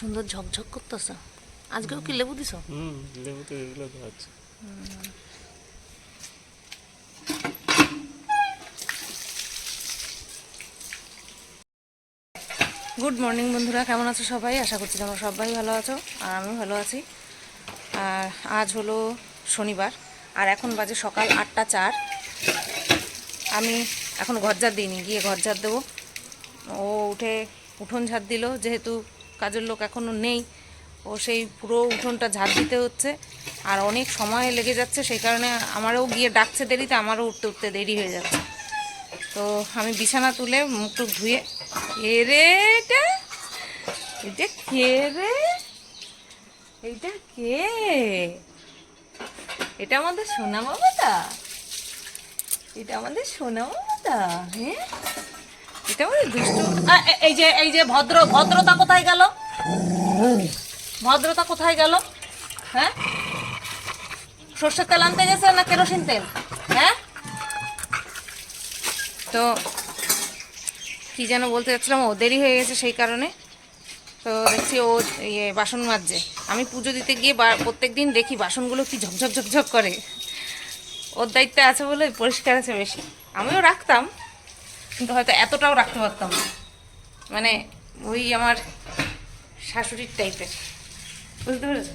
সুন্দর ঝকঝক করতেছ। আজকেও কি লেবু দিছ? হুম লেবু তো এগুলো তো আছে। গুড মর্নিং বন্ধুরা কেমন আছো সবাই? আশা করছি তোমরা সবাই ভালো আছো আর আমি ভালো আছি। আর আজ হলো শনিবার আর এখন বাজে সকাল আটটা চার। আমি এখন ঘর ঝাড় দিইনি গিয়ে ঘর ঝাড় দেবো। ও উঠে উঠোন ঝাড় দিল যেহেতু কাজের লোক এখনও নেই। ও সেই পুরো উঠোনটা ঝাড় দিতে হচ্ছে। আর অনেক সময় লেগে যাচ্ছে, সেই কারণে আমারও গিয়ে ডাকছে দেরিতে, আমারও উঠতে উঠতে দেরি হয়ে যাচ্ছে। তো আমি বিছানা তুলে মুখ টুক ধুয়ে, কে রে এটা? এটা কে রে? এইটা কে? এটা আমাদের সোনা বাবাটা এটা আমাদের সোনা বাবাটা হ্যাঁ? এটা দুষ্টু? এই যে এই যে ভদ্র, ভদ্রতা কোথায় গেল? ভদ্রতা কোথায় গেল? হ্যাঁ? সর্ষের তেল আনতে গেছে না কেরোসিন তেল? হ্যাঁ? তো কি যেন বলতে যাচ্ছিলাম ও দেরি হয়ে গেছে সেই কারণে। তো দেখছি ও ইয়ে বাসন মাজছে। আমি পুজো দিতে গিয়ে প্রত্যেক দিন দেখি বাসনগুলো কি ঝকঝক ঝকঝক করে। ওর দায়িত্বে আছে বলে পরিষ্কার আছে বেশি। আমিও রাখতাম। কিন্তু হয়তো এতটাও রাখতে পারতাম না। মানে ওই আমার শাশুড়ির টাইপের বুঝতে পেরেছ?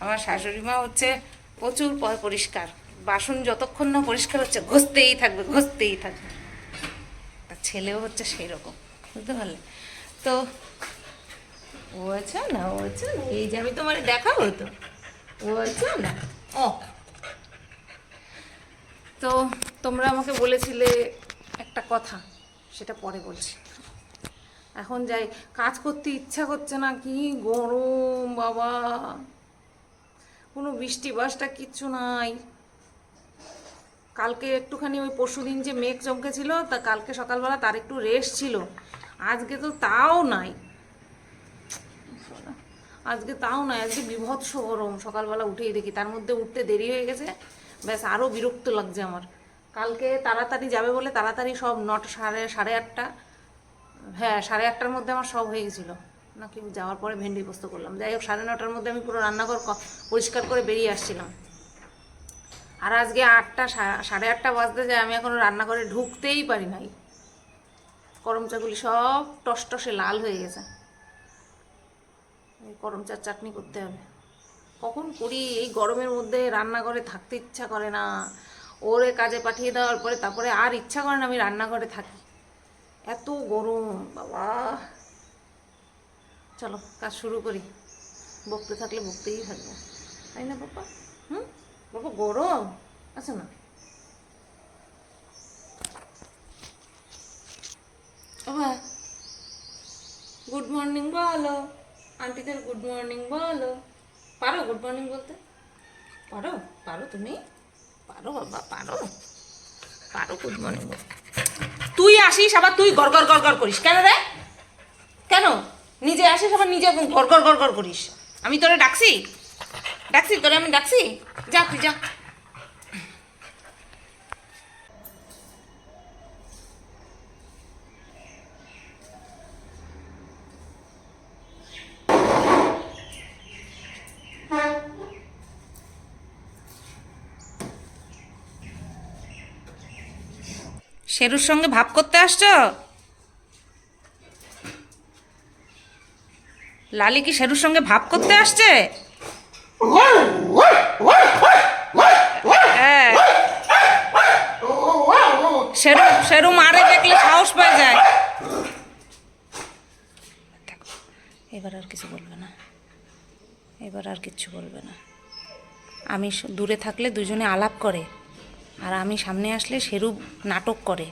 আমার শাশুড়ি মা হচ্ছে প্রচুর পরিষ্কার। বাসন যতক্ষণ না পরিষ্কার হচ্ছে, ঘষতেই থাকবে ঘষতেই থাকবে। তার ছেলেও হচ্ছে সেই রকম বুঝতে পারলে? তো ও আছে না, ও আছে না? এই যে আমি তোমার দেখাবো তো। ও আছে না? ও। তো তোমরা আমাকে বলেছিলে একটা কথা। সেটা পরে বলছি। এখন যাই, কাজ করতে ইচ্ছা করছে না, কি গরম, বাবা। কোনো বৃষ্টি বাসটা কিচ্ছু নাই। কালকে একটুখানি ওই পরশুদিন যে মেঘ চমকেছিল, তা কালকে সকালবেলা তার একটু রেস্ট ছিল। আজকে তো তাও নাই। আজকে তাও নাই, আজকে বিভৎস গরম। সকালবেলা উঠেই দেখি, তার মধ্যে উঠতে দেরি হয়ে গেছে। ব্যাস আরও বিরক্ত লাগছে আমার। কালকে তাড়াতাড়ি যাবে বলে তাড়াতাড়ি সব নটা সাড়ে সাড়ে আটটা হ্যাঁ সাড়ে আটটার মধ্যে আমার সব হয়ে গেছিল। নাকি যাওয়ার পরে ভেন্ডি পোস্ত করলাম। যাই হোক, সাড়ে নটার মধ্যে আমি পুরো রান্নাঘর পরিষ্কার করে বেরিয়ে আসছিলাম। আর আজকে আটটা সাড়ে আটটা বাজতে যায়, আমি এখনও রান্নাঘরে ঢুকতেই পারি নাই। করম চাগুলি সব টসটসে লাল হয়ে গেছে। এই করম চার চাটনি করতে হবে। কখন করি? এই গরমের মধ্যে রান্নাঘরে থাকতে ইচ্ছা করে না। ওরে কাজে পাঠিয়ে দেওয়ার পরে তারপরে আর ইচ্ছা করে না আমি রান্নাঘরে থাকি। এত গরম, বাবা। চলো, কাজ শুরু করি। বকতে থাকলে বকতেই থাকব। তাই না বাবা হুম? বাবা, গরম? আছে না? বাবা গুড মর্নিং বলো। আন্টিদের গুড মর্নিং বলো। পারো গুড মর্নিং বলতে? পারো পারো তুমি? পারো বাবা, পারো। পারো মর্নিং তুই আসিস, আবার তুই গড় গড় গড় গড় করিস। কেন রে? কেন? নিজে আসিস, আবার নিজে গড় গড় গড় গড় করিস। আমি তোরে ডাকছি? ডাকছি? তোরে আমি ডাকছি? যা তুই যা। শেরুর সঙ্গে ভাব করতে আসছো? লালি কি শেরুর সঙ্গে ভাব করতে আসছে। শেরু শেরু মারে দেখলে সাহস পেয়ে যায়। এবার আর কিছু বলবে না। এবার আর কিচ্ছু বলবে না। আমি দূরে থাকলে দুজনে আলাপ করে। আর আমি সামনে আসলে শেরু নাটক করে।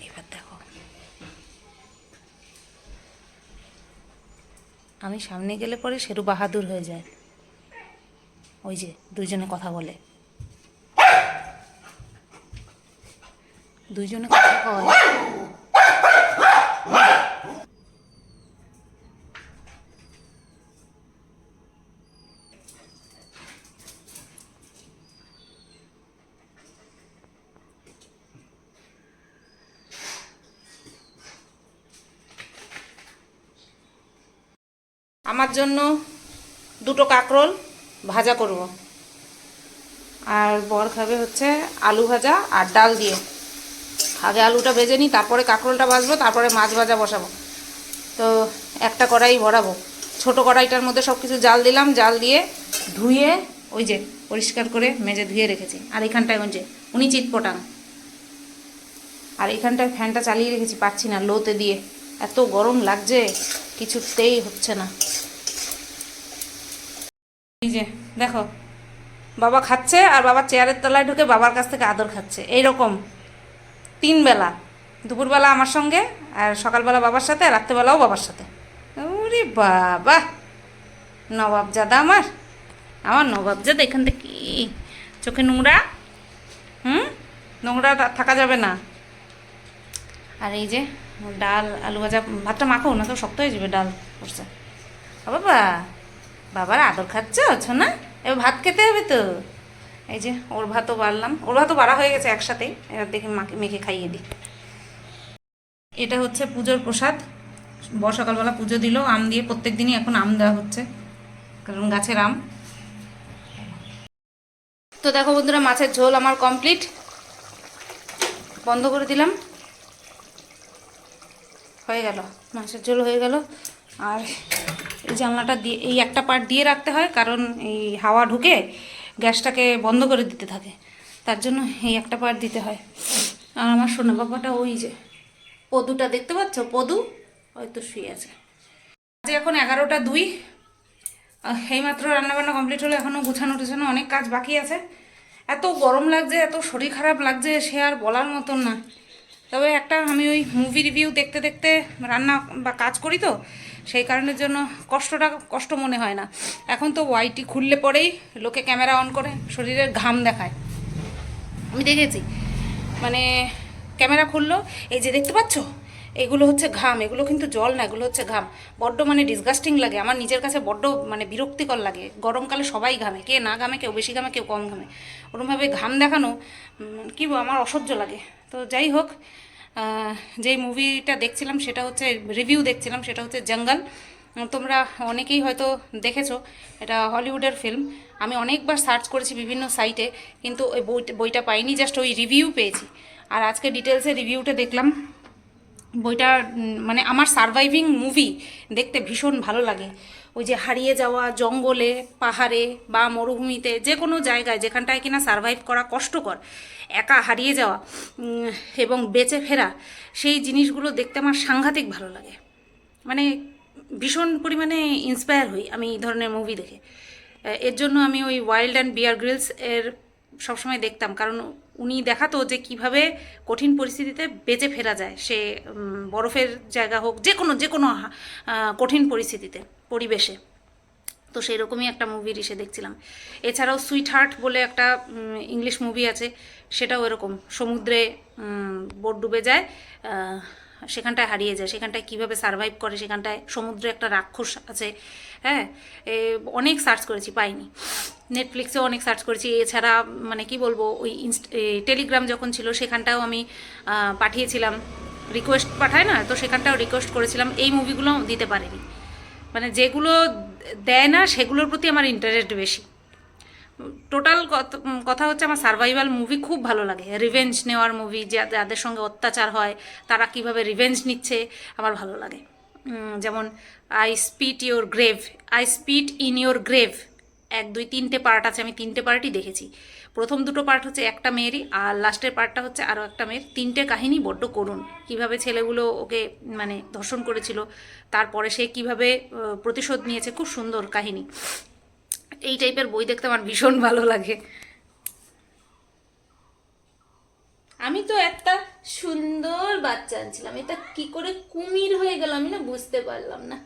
এবার দেখো। আমি সামনে গেলে পরে শেরু বাহাদুর হয়ে যায়। ওই যে দুইজনে কথা বলে। দুইজনে কথা কয় আমার জন্য দুটো কাঁকরোল ভাজা করব। আর বর খাবে হচ্ছে আলু ভাজা আর ডাল দিয়ে। আগে আলুটা ভেজে নিই, তারপরে কাঁকরোলটা ভাজবো, তারপরে মাছ ভাজা বসাবো। তো একটা কড়াই ভরাবো। ছোট কড়াইটার মধ্যে সব কিছু জাল দিলাম, জাল দিয়ে ধুয়ে ওই যে পরিষ্কার করে মেজে ধুয়ে রেখেছি। আর এখানটায় ওই যে, উনি চিটপটাং আর এখানটায় ফ্যানটা চালিয়ে রেখেছি, পাচ্ছি না লোতে দিয়ে। এত গরম লাগছে। কিছুতেই হচ্ছে না। এই যে, দেখো, বাবা খাচ্ছে আর বাবা চেয়ারের তলায় ঢুকে বাবার কাছ থেকে আদর খাচ্ছে। এইরকম তিন বেলা দুপুরবেলা আমার সঙ্গে আর সকালবেলা বাবার সাথে আর রাত্রেবেলাও বাবার সাথে। ওরে বাবা, নবাবজাদা আমার আমার নবাবজাদা এখান থেকে কি? চোখে নোংরা? হুম? নোংরা থাকা যাবে না। আর এই যে ডাল, আলু ভাজা, ভাতটা মাখো, না তো শক্ত হয়ে যাবে ডাল করছে। বাবা, বাবার আদর খাচ্ছ না এবার ভাত খেতে হবে তো। এই যে ওর ভাতও বাড়লাম, ওর ভাতও বাড়া হয়ে গেছে একসাথেই। এবার দেখি মাকে মেখে খাইয়ে দিই। এটা হচ্ছে পুজোর প্রসাদ। বর্ষাকালবেলা পুজো দিল, আম দিয়ে প্রত্যেক দিনই এখন আম দেওয়া হচ্ছে, কারণ গাছের আম। তো দেখো বন্ধুরা, মাছের ঝোল আমার কমপ্লিট। বন্ধ করে দিলাম। হয়ে গেল, মাংসের ঝোল হয়ে গেল। আর এই জানলাটা দিয়ে, এই একটা পার্ট দিয়ে রাখতে হয়, কারণ এই হাওয়া ঢুকে গ্যাসটাকে বন্ধ করে দিতে থাকে। তার জন্য এই একটা পার্ট দিতে হয়। আর আমার সোনা বাবাটা ওই যে, পদুটা দেখতে পাচ্ছ? পদু? হয়তো শুয়ে আছে। আজ এখন এগারোটা দুই। এইমাত্র রান্নাবান্না কমপ্লিট হলো এখনও গুছানো টুছানো অনেক কাজ বাকি আছে। এত গরম লাগছে, এত শরীর খারাপ লাগছে, সে আর বলার মতন না। তবে একটা আমি ওই মুভি রিভিউ দেখতে দেখতে রান্না বা কাজ করি তো, সেই কারণের জন্য কষ্টটা কষ্ট মনে হয় না। এখন তো ওয়াইটি খুললে পরেই লোকে ক্যামেরা অন করে, শরীরের ঘাম দেখায়। আমি দেখেছি। মানে ক্যামেরা খুললো, এই যে দেখতে পাচ্ছ? এগুলো হচ্ছে ঘাম, এগুলো কিন্তু জল না, এগুলো হচ্ছে ঘাম। বড্ড মানে ডিসগাস্টিং লাগে, আমার নিজের কাছে বড্ড মানে বিরক্তিকর লাগে। গরমকালে সবাই ঘামে, কে না ঘামে, কেউ বেশি ঘামে, কেউ কম ঘামে। ওরমভাবে ঘাম দেখানো কি আমার অসহ্য লাগে। তো যাই হোক যেই মুভিটা দেখছিলাম সেটা হচ্ছে রিভিউ দেখছিলাম, সেটা হচ্ছে জঙ্গল। তোমরা অনেকেই হয়তো দেখেছ, এটা হলিউডের ফিল্ম আমি অনেকবার সার্চ করেছি বিভিন্ন সাইটে কিন্তু ওই বইটা পাইনি জাস্ট ওই রিভিউ পেয়েছি। আর আজকে ডিটেলসে রিভিউটা দেখলাম। বইটা মানে আমার সারভাইভিং মুভি দেখতে ভীষণ ভালো লাগে। ওই যে হারিয়ে যাওয়া জঙ্গলে, পাহাড়ে বা মরুভূমিতে, যে কোনো জায়গায় যেখানটায় কিনা সারভাইভ করা কষ্টকর, একা হারিয়ে যাওয়া এবং বেঁচে ফেরা, সেই জিনিসগুলো দেখতে আমার সাংঘাতিক ভালো লাগে। মানে ভীষণ পরিমাণে ইন্সপায়ার হই আমি এই ধরনের মুভি দেখে। এর জন্য আমি ওই ওয়াইল্ড অ্যান্ড বিয়ার গ্রিলস এর সবসময় দেখতাম, কারণ উনি দেখাতো যে কীভাবে কঠিন পরিস্থিতিতে বেঁচে ফেরা যায়। সে বরফের জায়গা হোক, যে কোনো যে কোনো কঠিন পরিস্থিতিতে, পরিবেশে। তো সেই রকমই একটা মুভির এসে দেখছিলাম। এছাড়াও সুইট হার্ট বলে একটা ইংলিশ মুভি আছে, সেটাও এরকম। সমুদ্রে বোট ডুবে যায় সেখানটায় হারিয়ে যায়, সেখানটায় কীভাবে সারভাইভ করে, সেখানটায় সমুদ্রে একটা রাক্ষস আছে হ্যাঁ? অনেক সার্চ করেছি, পাইনি। নেটফ্লিক্সেও অনেক সার্চ করেছি, এছাড়া মানে কি বলব, ওই টেলিগ্রাম যখন ছিল, সেখানটাও আমি পাঠিয়েছিলাম রিকোয়েস্ট পাঠায় না? তো সেখানটাও রিকোয়েস্ট করেছিলাম, এই মুভিগুলো দিতে পারেনি। মানে যেগুলো দেয় না, সেগুলোর প্রতি আমার ইন্টারেস্ট বেশি। টোটাল কথা হচ্ছে আমার সার্ভাইভাল মুভি খুব ভালো লাগে। রিভেঞ্জ নেওয়ার মুভি যাদের সঙ্গে অত্যাচার হয়, তারা কীভাবে রিভেঞ্জ নিচ্ছে, আমার ভালো লাগে। যেমন I spit your grave I spit in your grave এক, দুই, তিনটে পার্ট আছে, আমি তিনটে পার্টই দেখেছি। প্রথম দুটো পার্ট হচ্ছে একটা মেয়েরই, আর লাস্টের পার্টটা হচ্ছে আরও একটা মেয়ের। তিনটে কাহিনী বড্ড করুন কীভাবে ছেলেগুলো ওকে মানে ধর্ষণ করেছিল, তারপরে সে কীভাবে প্রতিশোধ নিয়েছে, খুব সুন্দর কাহিনী। এই টাইপের বই দেখতে আমার ভীষণ ভালো লাগে। আমি তো একটা সুন্দর বাচ্চা আনছিলাম। এটা কি করে কুমির হয়ে গেল আমি না বুঝতে পারলাম না।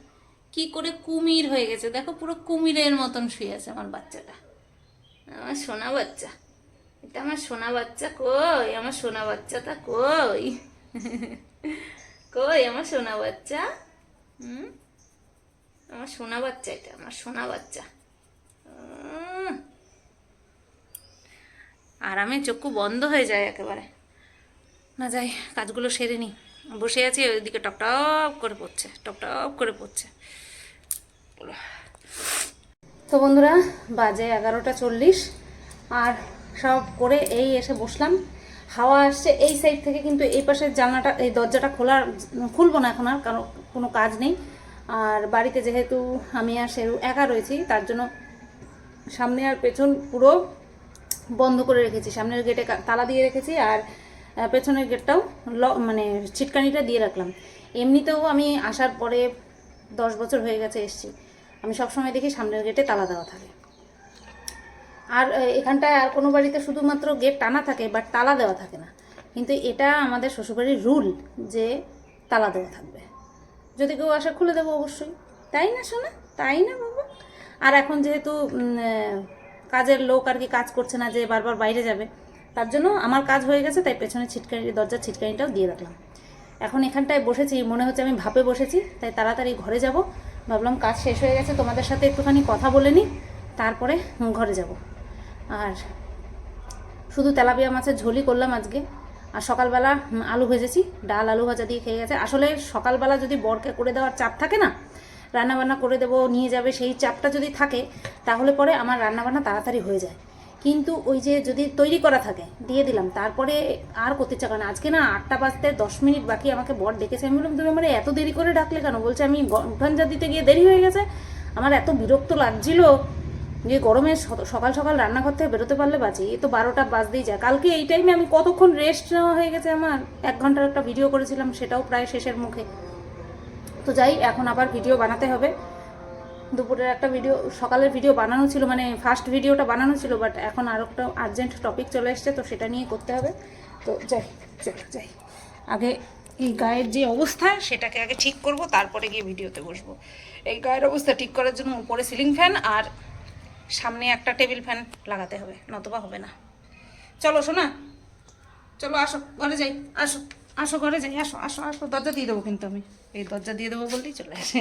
কি করে কুমির হয়ে গেছে? দেখো পুরো কুমিরের মতন শুয়ে আছে আমার বাচ্চাটা। আমার সোনা বাচ্চা। এটা আমার সোনা বাচ্চা কই? আমার সোনা বাচ্চাটা কই? কই আমার সোনা বাচ্চা? হুম? আমার সোনা বাচ্চা এটা, আমার সোনা বাচ্চা। আরামে চক্ষু বন্ধ হয়ে যায় একেবারে। না যাই, কাজগুলো সেরে নি। বসে আছি, ওইদিকে টপটপ করে পড়ছে টপটপ করে পড়ছে। তো বন্ধুরা, বাজে এগারোটা চল্লিশ, আর সব করে এই এসে বসলাম। হাওয়া আসছে এই সাইড থেকে, কিন্তু এই পাশের জানলাটা, এই দরজাটা খোলার, খুলবো না এখন আর, কারণ কোনো কাজ নেই। আর বাড়িতে যেহেতু আমি আর সে একা রয়েছি, তার জন্য সামনে আর পেছন পুরো বন্ধ করে রেখেছি, সামনের গেটে তালা দিয়ে রেখেছি আর পেছনের গেটটাও ল মানে ছিটকানিটা দিয়ে রাখলাম। এমনিতেও আমি আসার পরে দশ বছর হয়ে গেছে এসছি, আমি সবসময় দেখি সামনের গেটে তালা দেওয়া থাকে। আর এখানটায় আর কোনো বাড়িতে শুধুমাত্র গেট টানা থাকে বাট তালা দেওয়া থাকে না। কিন্তু এটা আমাদের শ্বশুরবাড়ির রুল যে তালা দেওয়া থাকবে। যদি কেউ আসা খুলে দেবো অবশ্যই। তাই না শোনা তাই না বাবা? আর এখন যেহেতু কাজের লোক আর কি কাজ করছে না যে বারবার বাইরে যাবে, তার জন্য আমার কাজ হয়ে গেছে, তাই পেছনে ছিটকানি, দরজার ছিটকানিটাও দিয়ে রাখলাম। এখন এখানটায় বসেছি, মনে হচ্ছে আমি ভাপে বসেছি, তাই তাড়াতাড়ি ঘরে যাব। ভাবলাম কাজ শেষ হয়ে গেছে, তোমাদের সাথে একটুখানি কথা বলে নিই, তারপরে ঘরে যাব। আর শুধু তেলাপিয়া মাছের ঝোলই করলাম আজকে। আর সকালবেলা আলু ভেজেছি, ডাল আলু ভাজা দিয়ে খেয়ে গেছে। আসলে সকালবেলা যদি বরকে করে দেওয়ার চাপ থাকে না রান্নাবান্না করে দেবো, নিয়ে যাবে, সেই চাপটা যদি থাকে, তাহলে পরে আমার রান্নাবান্না তাড়াতাড়ি হয়ে যায়। কিন্তু ওই যে যদি তৈরি করা থাকে, দিয়ে দিলাম, তারপরে আর করতে চাকা না। আজকে না আটটা বাজতে দশ মিনিট বাকি, আমাকে বর ডেকেছে। আমি বললাম, তুমি আমার এত দেরি করে ডাকলে কেন? বলছে, আমি যা দিতে গিয়ে দেরি হয়ে গেছে। আমার এত বিরক্ত লাগছিল যে গরমে সকাল সকাল রান্নাঘর থেকে বেরোতে পারলে বাঁচি। এই তো বারোটা বাজতেই যায়। কালকে এই টাইমে আমি কতক্ষণ রেস্ট নেওয়া হয়ে গেছে আমার? এক ঘণ্টার একটা ভিডিও করেছিলাম, সেটাও প্রায় শেষের মুখে। তো যাই, এখন আবার ভিডিও বানাতে হবে। দুপুরের একটা ভিডিও সকালের ভিডিও বানানো ছিল মানে ফার্স্ট ভিডিওটা বানানো ছিল বাট এখন আর একটা আর্জেন্ট টপিক চলে এসছে, তো সেটা নিয়ে করতে হবে। তো যাই, চলো, যাই। আগে এই গায়ের যে অবস্থা, সেটাকে আগে ঠিক করব, তারপরে গিয়ে ভিডিওতে বসবো। এই গায়ের অবস্থা ঠিক করার জন্য উপরে সিলিং ফ্যান আর সামনে একটা টেবিল ফ্যান লাগাতে হবে, নতবা হবে না। চলো শোনা চলো, আসো, ঘরে যাই, আসো। আসো ঘরে যাই, আসো আসো আসো। দরজা দিয়ে দেবো কিন্তু আমি। এই দরজা দিয়ে দেবো বললেই চলে আসে।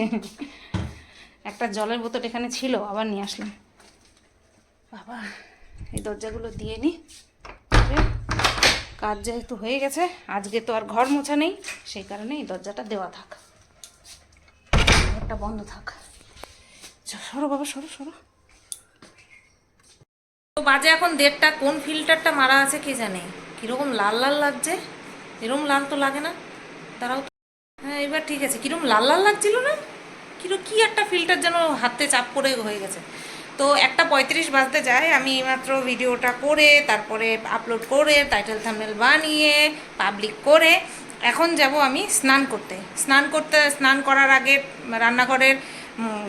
একটা জলের বোতল এখানে ছিল, আবার নিয়ে আসলাম। বাবা, এই দরজাগুলো দিয়ে নি। কাজ যেহেতু হয়ে গেছে, আজকে তো আর ঘর মোছা নেই, সেই কারণে এই দরজাটা দেওয়া থাক। ঘরটা বন্ধ থাক। সরো বাবা, সরো সরো। তো বাজে এখন দেড়টা, কোন ফিল্টারটা মারা আছে কে জানে? কীরকম লাল লাল লাগছে? এরকম লাল তো লাগে না? তারাও তো। হ্যাঁ এবার ঠিক আছে। কীরকম লাল লাল লাগছিল না? কীরকম কি একটা ফিল্টার যেন হাতে চাপ করে হয়ে গেছে। তো একটা পঁয়ত্রিশ বাজতে যায়, আমি মাত্র ভিডিওটা করে, তারপরে আপলোড করে টাইটেল থাম্বনেল বানিয়ে পাবলিক করে, এখন যাব আমি স্নান করতে। স্নান করতে, স্নান করার আগে রান্নাঘরের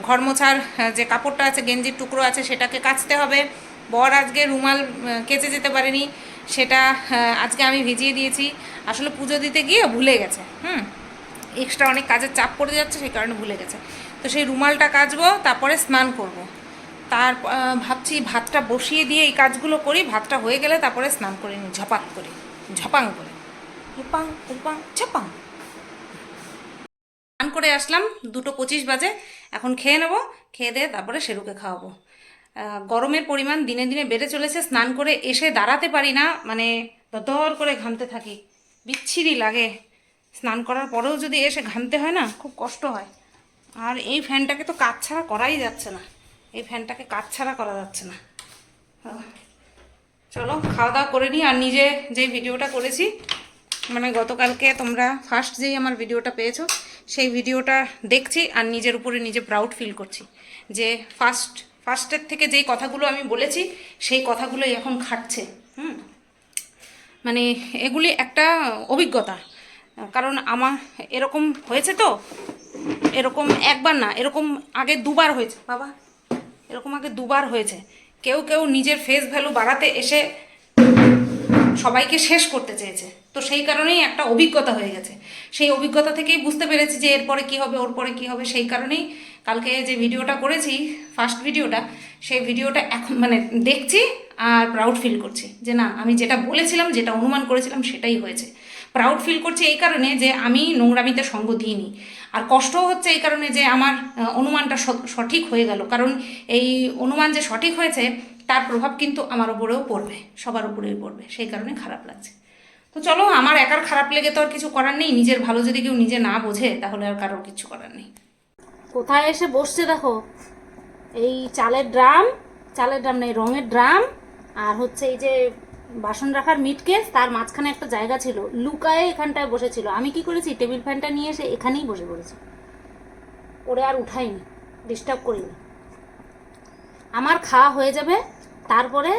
ঘর মোছার যে কাপড়টা আছে, গেঞ্জির টুকরো আছে, সেটাকে কাচতে হবে। বর আজকে রুমাল কেচে যেতে পারেনি। সেটা আজকে আমি ভিজিয়ে দিয়েছি। আসলে পুজো দিতে গিয়ে ভুলে গেছে, হুম? এক্সট্রা অনেক কাজের চাপ পড়ে যাচ্ছে সেই কারণে ভুলে গেছে। তো সেই রুমালটা কাচবো, তারপরে স্নান করব। তার ভাবছি ভাতটা বসিয়ে দিয়ে এই কাজগুলো করি, ভাতটা হয়ে গেলে তারপরে স্নান করে নিই ঝপাক করে, ঝপাং করে। উপাং উপাং ঝপাং। স্নান করে আসলাম, দুটো পঁচিশ বাজে। এখন খেয়ে নেব, খেয়ে দিয়ে তারপরে সেরুকে খাওয়াবো। গরমের পরিমাণ দিনে দিনে বেড়ে চলেছে, স্নান করে এসে দাঁড়াতে পারি না মানে দর করে ঘামতে থাকি। বিচ্ছিরি লাগে। স্নান করার পরেও যদি এসে ঘামতে হয় না, খুব কষ্ট হয়। আর এই ফ্যানটাকে তো কাজ ছাড়া করাই যাচ্ছে না। এই ফ্যানটাকে কাজ ছাড়া করা যাচ্ছে না। চলো, খাওয়া দাওয়া করে নিই। আর নিজে যেই ভিডিওটা করেছি মানে গতকালকে তোমরা ফার্স্ট যেই আমার ভিডিওটা পেয়েছ, সেই ভিডিওটা দেখছি আর নিজের উপরে নিজে প্রাউড ফিল করছি যে ফার্স্ট ফার্স্টের থেকে যেই কথাগুলো আমি বলেছি, সেই কথাগুলোই এখন খাটছে, হুম? মানে এগুলি একটা অভিজ্ঞতা। কারণ আমার এরকম হয়েছে তো? এরকম একবার না, এরকম আগে দুবার হয়েছে। বাবা, এরকম আগে দুবার হয়েছে। কেউ কেউ নিজের ফেস ভ্যালু বাড়াতে এসে সবাইকে শেষ করতে চেয়েছে। তো সেই কারণেই একটা অভিজ্ঞতা হয়ে গেছে। সেই অভিজ্ঞতা থেকেই বুঝতে পেরেছি যে এরপরে কি হবে, ওর পরে কি হবে, সেই কারণেই কালকে যে ভিডিওটা করেছি ফার্স্ট ভিডিওটা, সেই ভিডিওটা এখন মানে দেখছি আর প্রাউড ফিল করছি যে না, আমি যেটা বলেছিলাম, যেটা অনুমান করেছিলাম, সেটাই হয়েছে। প্রাউড ফিল করছি এই কারণে যে আমি নোংরামিতে সঙ্গ দিইনি। আর কষ্টও হচ্ছে এই কারণে যে আমার অনুমানটা সঠিক হয়ে গেল। কারণ এই অনুমান যে সঠিক হয়েছে, তার প্রভাব কিন্তু আমার উপরেও পড়বে, সবার উপরেই পড়বে। সেই কারণে খারাপ লাগছে। তো চলো, আমার একার খারাপ লেগে তো আর কিছু করার নেই, নিজের ভালো যদি কেউ নিজে না বোঝে, তাহলে আর কারোর কিছু করার নেই। কোথায় এসে বসছে দেখো? এই চালের ড্রাম চালের ড্রাম নেই রঙের ড্রাম, আর হচ্ছে এই যে বাসন রাখার মিট কেস, তার মাঝখানে একটা জায়গা ছিল। লুকায়ে এখানটায় বসেছিল। আমি কি করেছি? টেবিল ফ্যানটা নিয়ে এসে এখানেই বসে পড়েছি। ওরে আর উঠাইনি ডিস্টার্ব করিনি। আমার খাওয়া হয়ে যাবে, তারপরে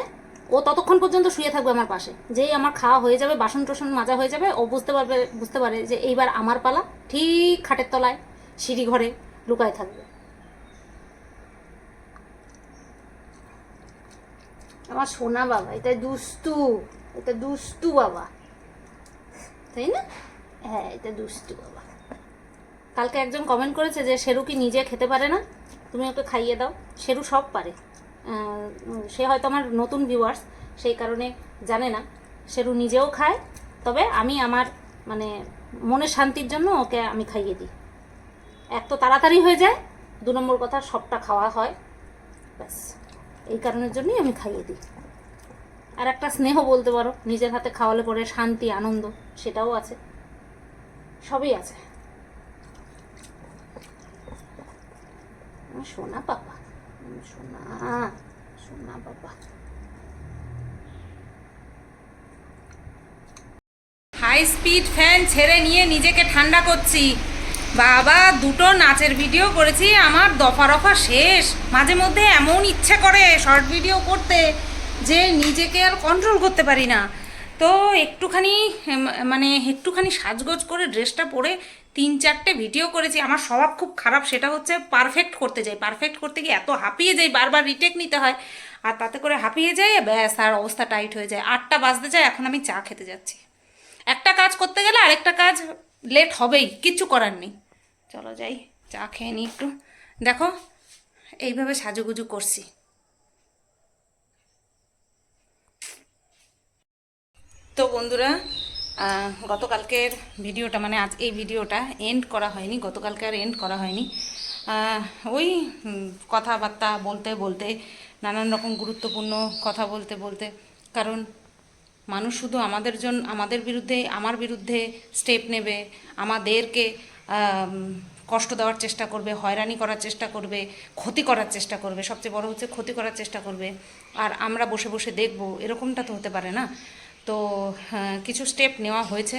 ও ততক্ষণ পর্যন্ত শুয়ে থাকবে আমার পাশে। যেই আমার খাওয়া হয়ে যাবে, বাসন টাসন মাজা হয়ে যাবে, ও বুঝতে পারবে, বুঝতে পারে যে এইবার আমার পালা ঠিক খাটের তলায়, সিঁড়ি ঘরে লুকায় থাকবে। আমার সোনা বাবা, এটা দুষ্টু এটা দুষ্টু বাবা। তাই না? হ্যাঁ এটা দুষ্টু বাবা। কালকে একজন কমেন্ট করেছে যে, শেরু কি নিজে খেতে পারে না? তুমি ওকে খাইয়ে দাও। শেরু সব পারে। সে হয়তো আমার নতুন ভিউয়ার্স সেই কারণে জানে না। সেরু নিজেও খায়, তবে আমি আমার মানে মনের শান্তির জন্য ওকে আমি খাইয়ে দিই। এক তো তাড়াতাড়ি হয়ে যায়, দু নম্বর কথা সবটা খাওয়া হয়, ব্যাস। এই কারণের জন্যই আমি খাইয়ে দিই। আর একটা স্নেহ বলতে পারো, নিজের হাতে খাওয়ালে পরে শান্তি, আনন্দ, সেটাও আছে। সবই আছে। সোনা পাপা সোনা সোনা পাপা হাই স্পিড ফ্যান ছেড়ে নিয়ে নিজেকে ঠান্ডা করছি। বাবা, দুটো নাচের ভিডিও করেছি, আমার দফা রফা শেষ। মাঝে মধ্যে এমন ইচ্ছে করে শর্ট ভিডিও করতে যে নিজেকে আর কন্ট্রোল করতে পারি না। তো একটুখানি মানে একটুখানি সাজগোজ করে ড্রেসটা পরে তিন চারটে ভিডিও করেছি, আমার স্বভাব খুব খারাপ, সেটা হচ্ছে পারফেক্ট করতে যাই। পারফেক্ট করতে গিয়ে এত হাঁপিয়ে যাই, বারবার রিটেক নিতে হয়। আর তাতে করে হাঁপিয়ে যাই, ব্যাস, আর অবস্থা টাইট হয়ে যায়। আটটা বাজতে যায়, এখন আমি চা খেতে যাচ্ছি। একটা কাজ করতে গেলে আরেকটা কাজ লেট হবেই, কিচ্ছু করার নেই। চলো যাই, চা খেয়ে নিই একটু। দেখো, এইভাবে সাজুগুজু করছি। তো বন্ধুরা গতকালকের ভিডিওটা মানে আজ এই ভিডিওটা এন্ড করা হয়নি, গতকালকে আর এন্ড করা হয়নি। ওই কথাবার্তা বলতে বলতে, নানান রকম গুরুত্বপূর্ণ কথা বলতে বলতে, কারণ মানুষ শুধু আমাদের জন্য আমাদের বিরুদ্ধে, আমার বিরুদ্ধে স্টেপ নেবে, আমাদেরকে কষ্ট দেওয়ার চেষ্টা করবে, হয়রানি করার চেষ্টা করবে, ক্ষতি করার চেষ্টা করবে, সবচেয়ে বড় হচ্ছে ক্ষতি করার চেষ্টা করবে। আর আমরা বসে বসে দেখব, এরকমটা তো হতে পারে না। তো হ্যাঁ, কিছু স্টেপ নেওয়া হয়েছে।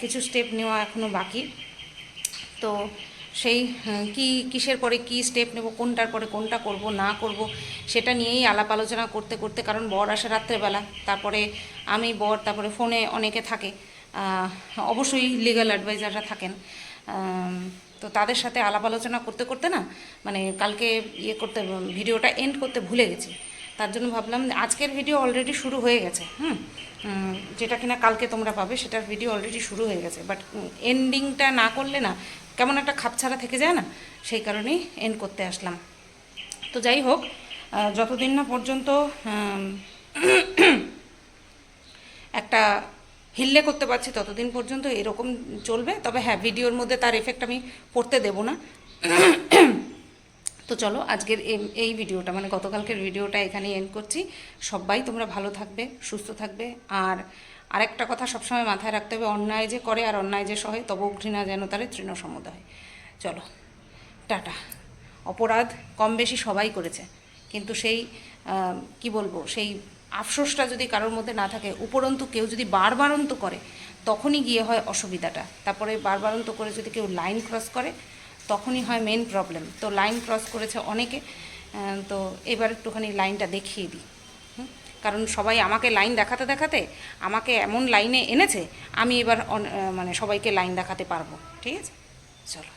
কিছু স্টেপ নেওয়া এখনও বাকি। তো সেই আহ, কি কিসের পরে কি স্টেপ নেব কোনটার পরে কোনটা করব না করব সেটা নিয়েই আলাপ আলোচনা করতে করতে কারণ বর আসে রাত্রেবেলা তারপরে আমি বর তারপরে ফোনে অনেকে থাকে। অবশ্যই লিগ্যাল অ্যাডভাইজাররা থাকেন। তো তাদের সাথে আলাপ আলোচনা করতে করতে না মানে কালকে ইয়ে করতে ভিডিওটা এন্ড করতে ভুলে গেছি। তার জন্য ভাবলাম আজকের ভিডিও অলরেডি শুরু হয়ে গেছে, হুম? যেটা কিনা কালকে তোমরা পাবে সেটার ভিডিও অলরেডি শুরু হয়ে গেছে। বাট এন্ডিংটা না করলে না, কেমন একটা খাপছাড়া থেকে যায় না, সেই কারণেই এন্ড করতে আসলাম। তো যাই হোক যতদিন না পর্যন্ত একটা হিল্লে করতে পারছি, ততদিন পর্যন্ত এরকম চলবে। তবে হ্যাঁ ভিডিওর মধ্যে তার এফেক্ট আমি পড়তে দেবো না। তো চলো আজকের এই- ভিডিওটা মানে গতকালকের ভিডিওটা এখানেই এন্ড করছি। সবাই তোমরা ভালো থাকবে, সুস্থ থাকবে। আর আরেকটা কথা সবসময় মাথায় রাখতে হবে, অন্যায় যে করে আর অন্যায় যে সহে, তবু ঘৃণা যেন তারে তৃণ সমুদায়। চলো, টাটা। অপরাধ কম বেশি সবাই করেছে। কিন্তু সেই কি বলব, সেই আফসোসটা যদি কারোর মধ্যে না থাকে, উপরন্তু কেউ যদি বারবারন্ত করে, তখনই গিয়ে হয় অসুবিধাটা। তারপরে বারবারন্ত করে যদি কেউ লাইন ক্রস করে তখনই হয় মেন প্রবলেম তো লাইন ক্রস করেছে অনেকে তো এবার একটুখানি লাইনটা দেখিয়ে দিই। কারণ সবাই আমাকে লাইন দেখাতে দেখাতে আমাকে এমন লাইনে এনেছে, আমি এবার মানে সবাইকে লাইন দেখাতে পারব। ঠিক আছে? চলো।